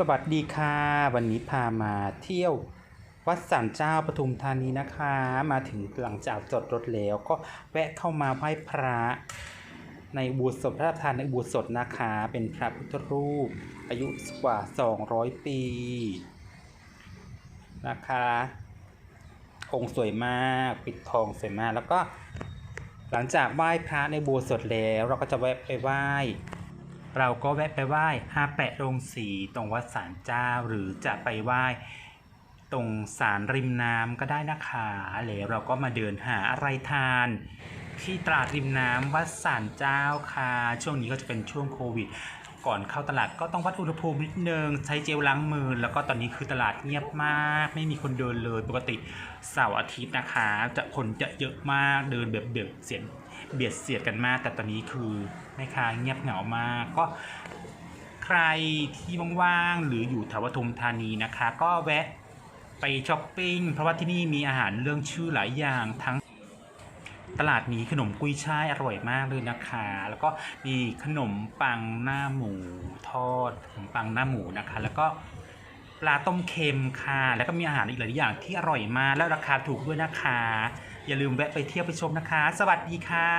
สวัสดีค่ะ วันนี้พามาเที่ยววัดสันเจ้าปทุมธานีนะคะ มาถึงหลังจากจอดรถแล้วก็แวะเข้ามาไหว้พระในบูสถพระราชทานในบูสถนะคะ เป็นพระพุทธรูป อายุกว่า 200 ปีนะคะ องค์สวยมากปิดทองสวยมากแล้วก็หลังจากไหว้พระในบูสถแล้ว เราก็จะแวะไปไหว้ เราก็แวะไปไหว้อาแปะโรงสีตรงวัดสารเจ้า หรือจะไปไหว้ตรงสารริมน้ำก็ได้นะคะแล้วเราก็มาเดินหาอะไรทาน ที่ตลาดริมน้ำวัดศาลเจ้าค่ะ ช่วงนี้ก็จะเป็นช่วงโควิด ก่อนเข้าตลาดก็ต้องวัดอุณหภูมินิดนึง ใช้เจลล้างมือ แล้วก็ตอนนี้คือตลาดเงียบมาก ไม่มีคนเดินเลยปกติเสาร์อาทิตย์นะคะ จะคนจะเยอะมากเดินแบบเบียดเสียดเบียดเสียดกันมาก แต่ตอนนี้คือแม่ค้าเงียบเหงามากก็ใครที่ว่างๆหรืออยู่แถวปทุมธานีนะคะ ก็แวะไปช้อปปิ้งเพราะว่าที่นี่มีอาหารเรื่องชื่อหลายอย่างทั้ง ตลาดนี้ขนมกุ้ยช่ายอร่อยมากเลยนะคะ แล้วก็มีขนมปังหน้าหมูทอดขนมปังหน้าหมูนะคะ แล้วก็ปลาต้มเค็มค่ะ แล้วก็มีอาหารอีกหลายอย่างที่อร่อยมาก แล้วราคาถูกด้วยนะคะ อย่าลืมแวะไปเที่ยวไปชมนะคะ สวัสดีค่ะ